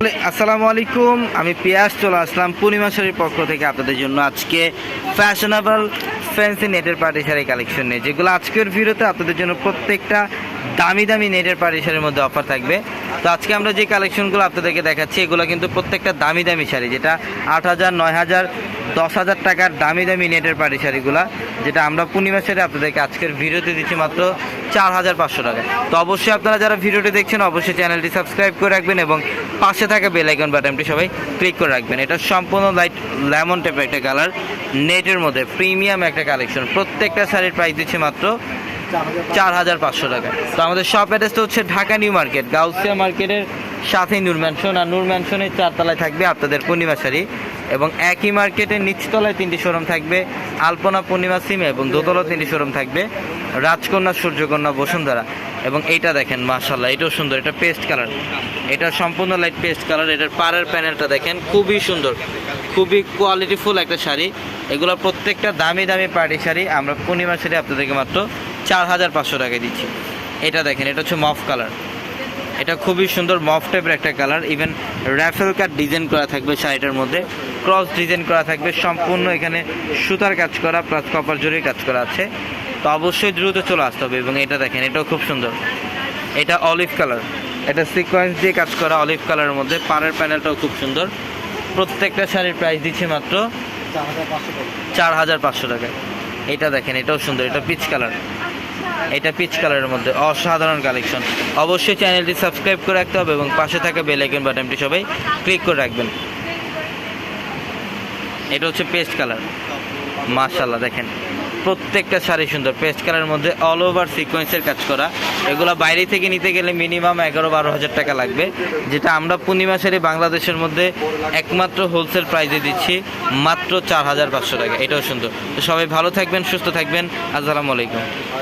আসসালামু আলাইকুম, আমি পিয়াস চলে আসলাম পূর্ণিমা শাড়ির পক্ষ থেকে আপনাদের জন্য আজকে ফ্যাশনেবল ফ্যান্সি নেটের পার্টি শাড়ি কালেকশন নিয়ে। যেগুলো আজকের ভিডিওতে আপনাদের জন্য প্রত্যেকটা দামি দামি নেটের পার্টি শাড়ির মধ্যে অফার থাকবে। তো আজকে আমরা যে কালেকশনগুলো আপনাদেরকে দেখাচ্ছি, এগুলো কিন্তু প্রত্যেকটা দামি দামি শাড়ি, যেটা আট হাজার, নয় হাজার, দশ হাজার টাকার দামি দামি নেটের পার্টি শাড়িগুলো যেটা আমরা পূর্ণিমা শাড়ি আপনাদেরকে আজকের ভিডিওতে দিচ্ছি মাত্র চার হাজার পাঁচশো টাকা। তো অবশ্যই আপনারা যারা ভিডিওটি দেখছেন, অবশ্যই চ্যানেলটি সাবস্ক্রাইব করে রাখবেন এবং পাশে থাকা বেল আইকন বাটনটি সবাই ক্লিক করে রাখবেন। এটা সম্পূর্ণ লাইট লেমন টাইপের একটা কালার নেটের মধ্যে প্রিমিয়াম একটা কালেকশন প্রত্যেকটা শাড়ির প্রাইস দিচ্ছে মাত্র চার হাজার পাঁচশো টাকা। তো আমাদের শপ অ্যাড্রেসটা হচ্ছে ঢাকা নিউ মার্কেট, গাউসিয়া মার্কেটের সাথেই নূর ম্যানশন আর নূর ম্যানশনের চারতলায় থাকবে আপনাদের পূর্ণিমা শাড়ি এবং একই মার্কেটের নিচতলায় তিনটি শোরুম থাকবে, আলপনা পূর্ণিমা সিমে এবং দোতলা তিনটি শোরুম থাকবে, রাজকন্যা, সূর্যকন্যা, বসুন্ধরা এবং এইটা দেখেন মার্শাল্লাহ এটাও সুন্দর, এটা পেস্ট কালার এটা সম্পূর্ণ লাইট পেস্ট কালার এটার পাড়ের প্যানেলটা দেখেন, খুবই সুন্দর, খুবই কোয়ালিটিফুল একটা শাড়ি। এগুলো প্রত্যেকটা দামি দামি পার্টি শাড়ি, আমরা পূর্ণিমা শাড়ি আপনাদেরকে মাত্র চার হাজার পাঁচশো টাকায় দিচ্ছি। এটা দেখেন এটা হচ্ছে মফ কালার। এটা খুবই সুন্দর মফ টাইপের একটা colour. Even ruffle cut design করা থাকবে শাড়িটার মধ্যে। ক্রস ডিজাইন করা থাকবে। সম্পূর্ণ এখানে সুতার কাজ করা প্লাস কপার জরির কাজ করা আছে। তো অবশ্যই দ্রুত চলে আসতে হবে এবং এটা দেখেন এটাও খুব সুন্দর। এটা অলিভ কালার এটা সিকোয়েন্স দিয়ে কাজ করা অলিভ কালারের মধ্যে। পাড়ের প্যানেলটাও খুব সুন্দর। প্রত্যেকটা শাড়ির প্রাইস দিচ্ছে মাত্র চার হাজার পাঁচশো টাকা এটা দেখেন এটাও সুন্দর। এটা পিচ কালার এটা পিচ কালারের মধ্যে অসাধারণ কালেকশন অবশ্যই চ্যানেলটি সাবস্ক্রাইব করে রাখতে হবে এবং পাশে থাকা বেল আইকন বাটনটি সবাই ক্লিক করে রাখবেন। এটা হচ্ছে পেস্ট কালার মাশাল্লাহ দেখেন। প্রত্যেকটা শাড়ি সুন্দর। পেস্ট কালারের মধ্যে অল ওভার সিকোয়েন্সের কাজ করা। এগুলো বাইরে থেকে নিতে গেলে মিনিমাম এগারো বারো হাজার টাকা লাগবে। যেটা আমরা পূর্ণিমা শাড়ি বাংলাদেশের মধ্যে একমাত্র হোলসেল প্রাইজে দিচ্ছি মাত্র চার হাজার পাঁচশো টাকা। এটাও সুন্দর। তো সবাই ভালো থাকবেন, সুস্থ থাকবেন। আসসালামু আলাইকুম।